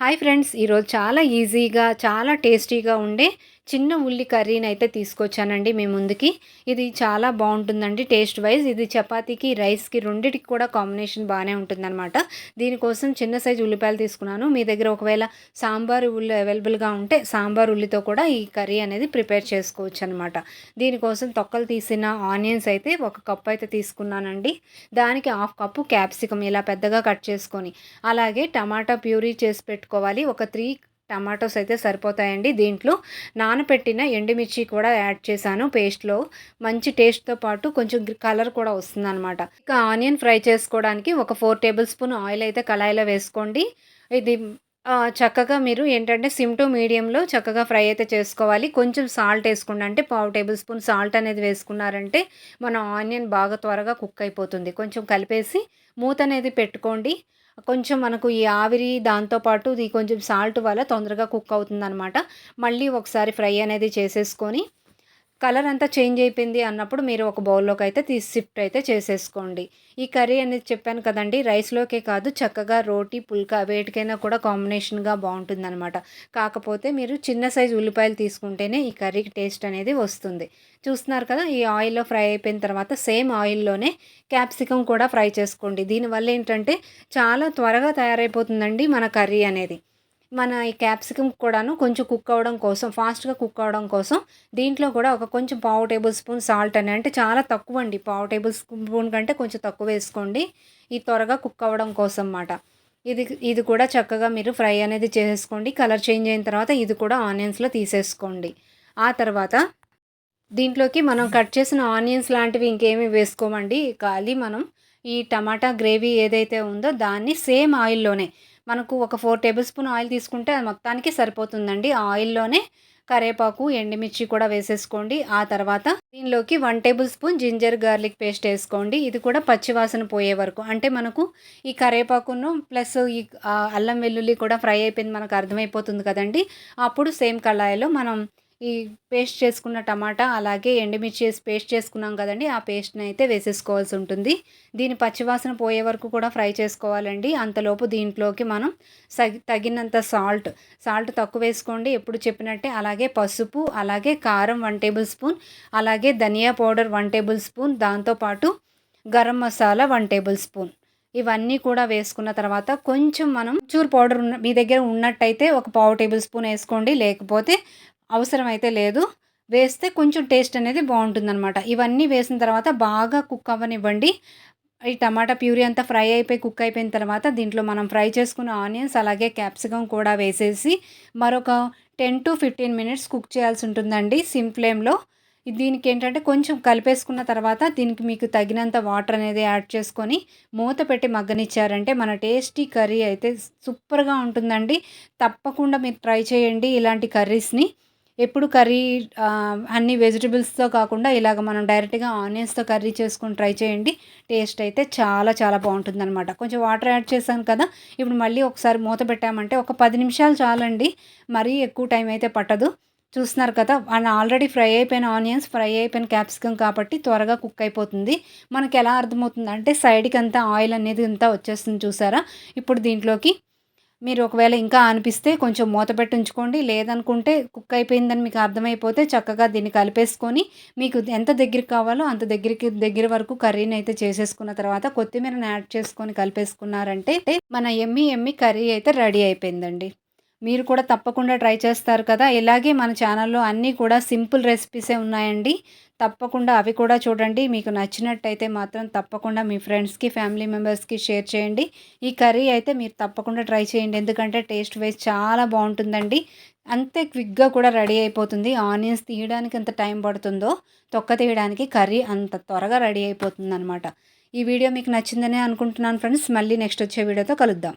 Hi friends ఈరోజు చాలా ఈజీగా చాలా టేస్టీగా ఉండే చిన్న ఉల్లి కర్రీని అయితే తీసుకొచ్చానండి మీ ముందుకి. ఇది చాలా బాగుంటుందండి టేస్ట్ వైజ్. ఇది చపాతీకి రైస్కి రెండింటికి కూడా కాంబినేషన్ బాగానే ఉంటుందన్నమాట. దీనికోసం చిన్న సైజు ఉల్లిపాయలు తీసుకున్నాను. మీ దగ్గర ఒకవేళ సాంబార్ ఉల్లి అవైలబుల్గా ఉంటే సాంబార్ ఉల్లితో కూడా ఈ కర్రీ అనేది ప్రిపేర్ చేసుకోవచ్చు అనమాట దీనికోసం తొక్కలు తీసిన ఆనియన్స్ అయితే ఒక కప్పు అయితే తీసుకున్నానండి. దానికి హాఫ్ కప్పు క్యాప్సికమ్ ఇలా పెద్దగా కట్ చేసుకొని అలాగే టమాటా ప్యూరీ చేసి పెట్టుకోవాలి. ఒక త్రీ టమాటోస్ అయితే సరిపోతాయండి. దీంట్లో నానపెట్టిన ఎండుమిర్చి కూడా యాడ్ చేశాను. పేస్ట్లో మంచి టేస్ట్తో పాటు కొంచెం కలర్ కూడా వస్తుంది అనమాట ఇక ఆనియన్ ఫ్రై చేసుకోవడానికి ఒక ఫోర్ టేబుల్ స్పూన్ ఆయిల్ అయితే కళాయిలో వేసుకోండి. ఇది చక్కగా మీరు ఏంటంటే సిమ్ టు మీడియంలో చక్కగా ఫ్రై అయితే చేసుకోవాలి. కొంచెం సాల్ట్ వేసుకోండి. అంటే పావు టేబుల్ స్పూన్ సాల్ట్ అనేది వేసుకున్నారంటే మన ఆనియన్ బాగా త్వరగా కుక్ అయిపోతుంది. కొంచెం కలిపేసి మూత అనేది పెట్టుకోండి. కొంచెం మనకు ఈ ఆవిరి దాంతోపాటు ఇది కొంచెం సాల్ట్ వల్ల తొందరగా కుక్ అవుతుందనమాట మళ్ళీ ఒకసారి ఫ్రై అనేది చేసేసుకొని కలర్ అంతా చేంజ్ అయిపోయింది అన్నప్పుడు మీరు ఒక బౌల్లోకి అయితే తీసి షిఫ్ట్ అయితే చేసేసుకోండి. ఈ కర్రీ అనేది చెప్పాను కదండి రైస్లోకే కాదు చక్కగా రోటీ పుల్కా వేటికైనా కూడా కాంబినేషన్గా బాగుంటుందన్నమాట. కాకపోతే మీరు చిన్న సైజు ఉల్లిపాయలు తీసుకుంటేనే ఈ కర్రీకి టేస్ట్ అనేది వస్తుంది. చూస్తున్నారు కదా ఈ ఆయిల్లో ఫ్రై అయిపోయిన తర్వాత సేమ్ ఆయిల్లోనే క్యాప్సికం కూడా ఫ్రై చేసుకోండి. దీనివల్ల ఏంటంటే చాలా త్వరగా తయారైపోతుందండి మన కర్రీ అనేది. మన ఈ క్యాప్సికమ్ కూడాను కొంచెం కుక్ అవ్వడం కోసం ఫాస్ట్గా కుక్ అవ్వడం కోసం దీంట్లో కూడా ఒక కొంచెం పావు టేబుల్ స్పూన్ సాల్ట్ అని అంటే చాలా తక్కువ అండి పావు టేబుల్ స్పూన్ కంటే కొంచెం తక్కువ వేసుకోండి. ఈ త్వరగా కుక్ అవ్వడం కోసం అన్నమాట. ఇది ఇది కూడా చక్కగా మీరు ఫ్రై అనేది చేసేసుకోండి. కలర్ చేంజ్ అయిన తర్వాత ఇది కూడా ఆనియన్స్లో తీసేసుకోండి. ఆ తర్వాత దీంట్లోకి మనం కట్ చేసిన ఆనియన్స్ లాంటివి ఇంకేమీ వేసుకోమండి. ఖాళీ మనం ఈ టమాటా గ్రేవీ ఏదైతే ఉందో దాన్ని సేమ్ ఆయిల్లోనే మనకు ఒక ఫోర్ టేబుల్ స్పూన్ ఆయిల్ తీసుకుంటే అది మొత్తానికి సరిపోతుందండి. ఆయిల్లోనే కరేపాకు ఎండుమిర్చి కూడా వేసేసుకోండి. ఆ తర్వాత దీనిలోకి one tablespoon ginger garlic paste వేసుకోండి. ఇది కూడా పచ్చివాసన పోయే వరకు. అంటే మనకు ఈ కరేపాకును ప్లస్ ఈ అల్లం వెల్లుల్లి కూడా ఫ్రై అయిపోయింది మనకు అర్థమైపోతుంది కదండి. అప్పుడు సేమ్ కళాయిలో మనం ఈ పేస్ట్ చేసుకున్న టమాటా అలాగే ఎండుమిర్చి వేసి పేస్ట్ చేసుకున్నాం కదండి ఆ పేస్ట్ని అయితే వేసేసుకోవాల్సి ఉంటుంది. దీని పచ్చివాసన పోయే వరకు కూడా ఫ్రై చేసుకోవాలండి. అంతలోపు దీంట్లోకి మనం తగినంత సాల్ట్ సాల్ట్ తక్కువ వేసుకోండి. ఎప్పుడు చెప్పినట్టే అలాగే పసుపు అలాగే కారం వన్ టేబుల్ స్పూన్ అలాగే ధనియా పౌడర్ వన్ టేబుల్ స్పూన్ దాంతోపాటు garam masala one tablespoon. ఇవన్నీ కూడా వేసుకున్న తర్వాత కొంచెం మనం చూర్ పౌడర్ ఉన్న మీ దగ్గర ఉన్నట్టయితే ఒక పావు టేబుల్ స్పూన్ వేసుకోండి. లేకపోతే అవసరం అయితే లేదు. వేస్తే కొంచెం టేస్ట్ అనేది బాగుంటుందన్నమాట. ఇవన్నీ వేసిన తర్వాత బాగా కుక్ అవ్వనివ్వండి. ఈ టమాటా ప్యూరీ అంతా ఫ్రై అయిపోయి కుక్ అయిపోయిన తర్వాత దీంట్లో మనం ఫ్రై చేసుకున్న ఆనియన్స్ అలాగే క్యాప్సికమ్ కూడా వేసేసి మరొక ten to fifteen minutes cook చేయాల్సి ఉంటుందండి సిమ్ ఫ్లేమ్లో. దీనికి ఏంటంటే కొంచెం కలిపేసుకున్న తర్వాత దీనికి మీకు తగినంత వాటర్ అనేది యాడ్ చేసుకొని మూత పెట్టి మగ్గనిచ్చారంటే మన టేస్టీ కర్రీ అయితే సూపర్గా ఉంటుందండి. తప్పకుండా మీరు ట్రై చేయండి ఇలాంటి కర్రీస్ని. ఎప్పుడు కర్రీ అన్ని వెజిటబుల్స్తో కాకుండా ఇలాగ మనం డైరెక్ట్గా ఆనియన్స్తో కర్రీ చేసుకుని ట్రై చేయండి. టేస్ట్ అయితే చాలా చాలా బాగుంటుంది అనమాట కొంచెం వాటర్ యాడ్ చేశాను కదా ఇప్పుడు మళ్ళీ ఒకసారి మూత పెట్టామంటే ఒక పది నిమిషాలు చాలండి. మరీ ఎక్కువ టైం అయితే పట్టదు. చూస్తున్నారు కదా అండ్ ఆల్రెడీ ఫ్రై అయిపోయిన ఆనియన్స్ ఫ్రై అయిపోయిన క్యాప్సికమ్ కాబట్టి త్వరగా కుక్ అయిపోతుంది. మనకి ఎలా అర్థమవుతుంది అంటే సైడ్కి అంతా ఆయిల్ అనేది అంతా వచ్చేస్తుంది చూసారా? ఇప్పుడు దీంట్లోకి మీరు ఒకవేళ ఇంకా అనిపిస్తే కొంచెం మూత పెట్టి ఉంచుకోండి లేదనుకుంటే కుక్ అయిపోయిందని మీకు అర్థమైపోతే చక్కగా దీన్ని కలిపేసుకొని మీకు ఎంత దగ్గరికి కావాలో అంత దగ్గరికి దగ్గర వరకు కర్రీని అయితే చేసేసుకున్న తర్వాత కొత్తిమీరని యాడ్ చేసుకొని కలిపేసుకున్నారంటే మన ఎమ్మి ఎమ్మి కర్రీ అయితే రెడీ అయిపోయిందండి. మీరు కూడా తప్పకుండా ట్రై చేస్తారు కదా. ఇలాగే మన ఛానల్లో అన్నీ కూడా సింపుల్ రెసిపీసే ఉన్నాయండి. తప్పకుండా అవి కూడా చూడండి. మీకు నచ్చినట్టయితే మాత్రం తప్పకుండా మీ ఫ్రెండ్స్కి ఫ్యామిలీ మెంబర్స్కి షేర్ చేయండి. ఈ కర్రీ అయితే మీరు తప్పకుండా ట్రై చేయండి. ఎందుకంటే టేస్ట్ వైజ్ చాలా బాగుంటుందండి. అంతే క్విక్గా కూడా రెడీ అయిపోతుంది. ఆనియన్స్ తీయడానికి ఎంత టైం పడుతుందో తొక్క తీయడానికి కర్రీ అంత త్వరగా రెడీ అయిపోతుంది అనమాట ఈ వీడియో మీకు నచ్చిందనే అనుకుంటున్నాను ఫ్రెండ్స్. మళ్ళీ నెక్స్ట్ వచ్చే వీడియోతో కలుద్దాం.